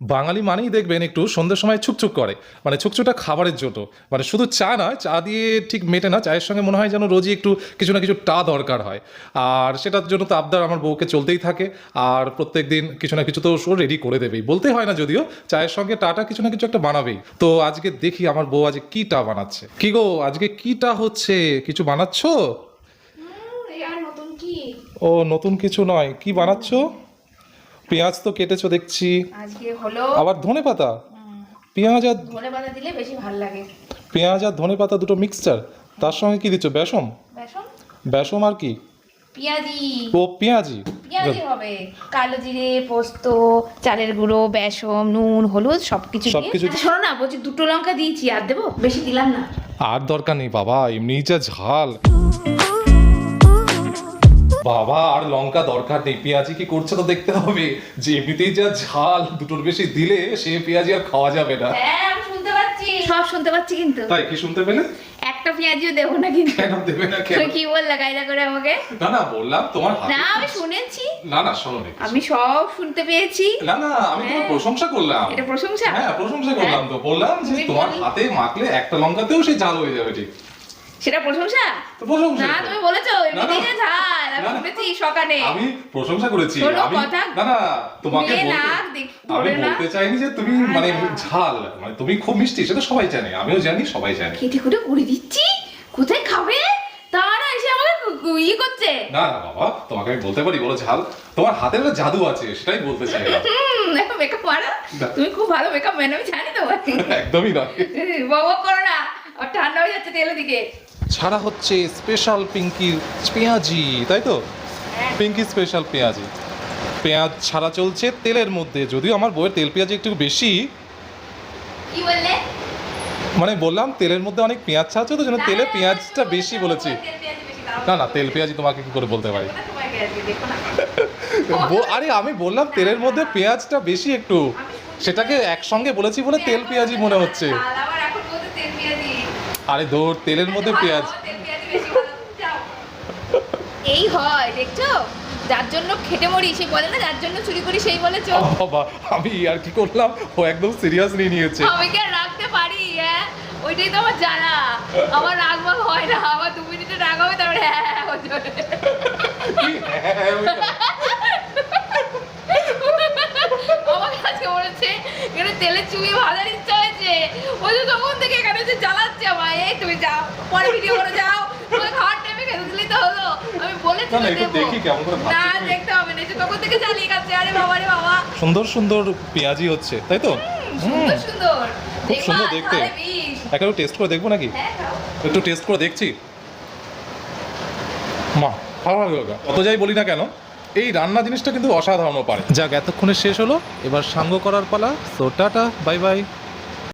বাঙালি মানেই দেখবেন একটু সন্ধ্যের সময় ছুকছুক করে। মানে ছুকছুকটা খাবারের জন্য মানে শুধু চা নয় চা দিয়ে ঠিক মেটে না চায়ের সঙ্গে মনে হয় যেন রোজই একটু কিছু না কিছু টা দরকার হয়। আর সেটার জন্য তো আবদার আমার বউকে চলতেই থাকে। আর প্রত্যেক দিন কিছু না কিছু তো ও রেডি করে দেবেই। বলতে হয় না যদিও চায়ের সঙ্গে টাটা কিছু না কিছু একটা বানাবেই। তো আজকে দেখি আমার বউ আজকে কি টা বানাচ্ছে। কি গো আজকে কি টা হচ্ছে? কিছু বানাচ্ছো? ও নতুন কিছু নয়। কি বানাচ্ছ? পেঁয়াজ তো কেটেছো দেখছি। আজকে হলো আবার ধনে পাতা? পেঁয়াজ আর ধনে পাতা দিলে বেশি ভালো লাগে। পেঁয়াজ আর ধনে পাতা দুটো মিক্সচার তার সঙ্গে কি দিচ্ছ? বেসম বেসম আর কি? পেঁয়াজি। ও পেঁয়াজি। পেঁয়াজি হবে। কালো জিরে পোস্ত চালের গুঁড়ো বেসম নুন হলুদ সবকিছু দিয়ে। সবকিছু আচ্ছা, শোনো না বলছি দুটো লঙ্কা দিয়েছি আর দেবো? বেশি দিলাম না। আর দরকার নেই বাবা এমনিই যা ঝাল। বাবা আর লঙ্কা দরকার নেই। পেঁয়াজি কি করছে তো দেখতে হবে। যে এমনিতেই যা ঝাল দুটোর বেশি দিলে সে পেঁয়াজি আর খাওয়া যাবে না। হ্যাঁ আমি শুনতে পাচ্ছি। সব শুনতে পাচ্ছি কিন্তু। তাই কি শুনতে পেলে? একটা পেঁয়াজিও দেবো না কিন্তু। কেন দেবে না কেন? কি বললা কায়দা করে আমাকে? না না বললাম তোমার হাতে না আমি শুনেছি। না না শোনো নি। আমি সব শুনতে পেয়েছি। না না আমি তোমার হ্যাঁ। প্রশংসা করলাম। এটা প্রশংসা? হ্যাঁ প্রশংসা করলাম তো। বললাম যে তোমার হাতে মাখলে একটা লঙ্কাতেও সে জাল হয়ে যাবে ঠিক। সেটা প্রশংসা? প্রশংসা না তুমি বলেছ ঝাল আমি। শুনেছি সকালে আমি প্রশংসা করেছি। আমি না না তোমাকে বলতে- আমি না। বলতে চাইনি যে তুমি মানে ঝাল মানে তুমি খুব মিষ্টি সেটা সবাই জানে আমিও জানি সবাই জানে। কেটে কুটে করে দিচ্ছি কোথায় খাবে? তারা এসে আমাকে ইয়ে করছে। না না বাবা তোমাকে আমি বলতে পারি বলো ঝাল। তোমার হাতের একটা জাদু আছে সেটাই বলতে চাই এখন মেকআপ মারো। তুমি খুব ভালো মেকআপ ম্যান আমি জানি তো একদমই নয়। বাবা করো না আর ঠান্ডা হয়ে যাচ্ছে তেলের দিকে। ছাড়া হচ্ছে স্পেশাল পিঙ্কির পেঁয়াজি তাই তো? হ্যাঁ। পিঙ্কি স্পেশাল পেঁয়াজি। পেঁয়াজ ছাড়া চলছে তেলের মধ্যে যদিও আমার বইয়ের তেল পেঁয়াজি একটু বেশি। কি বললে? মানে বললাম তেলের মধ্যে অনেক পেঁয়াজ ছাড়ছে তো জন্য তেলে পেঁয়াজটা বেশি বলেছি। না না তেল পেঁয়াজি তোমাকে কি করে বলতে পারি? আরে আমি বললাম তেলের মধ্যে পেঁয়াজটা বেশি একটু। সেটাকে একসঙ্গে বলেছি বলে তেল পেঁয়াজি মনে হচ্ছে তাহলে আবার এখন বলতে তেল পেঁয়াজি। আরে দৌড় তেলের মধ্যে পেঁয়াজ। এই হয় দেখছ যার জন্য খেটে মরি সে বলে না যার জন্য চুরি করি সেই বলে চোখ বাবা আমি আর কি করলাম ও একদম সিরিয়াস নিয়ে নিয়েছে আমি কি আর রাখতে পারি হ্যাঁ ওইটাই তো আমার জানা আমার রাগবা হয় না আমার দু মিনিটে রাগ হবে তারপরে হ্যাঁ হ্যাঁ হ্যাঁ হতে হবে। কি? হ্যাঁ, ওইটা। আমার কাছে বলেছে এখানে তেলে চুবিয়ে ভাজার ইচ্ছা হয়েছে ওই যে তখন থেকে এখানে যে জ্বালাচ্ছে আমায়। এই তুমি যাও পরে ভিডিও করে যাও। তোমার খাওয়ার টাইমে খেতে তো হলো। আমি বলেছি না। দেখি কেমন করে না দেখতে হবে না তখন থেকে জ্বালিয়ে গেছে আরে বাবা রে বাবা। সুন্দর সুন্দর পেঁয়াজি হচ্ছে তাই তো? সুন্দর সুন্দর। খুব সুন্দর দেখতে। একটা টেস্ট করে দেখব নাকি? হ্যাঁ একটু টেস্ট করে দেখছি। মা ভালো লাগল। কত যাই বলি না কেন এই রান্না জিনিসটা কিন্তু অসাধারণ পারে। যাক এতক্ষণে শেষ হলো। এবার সাঙ্গ করার পালা। So tata bye bye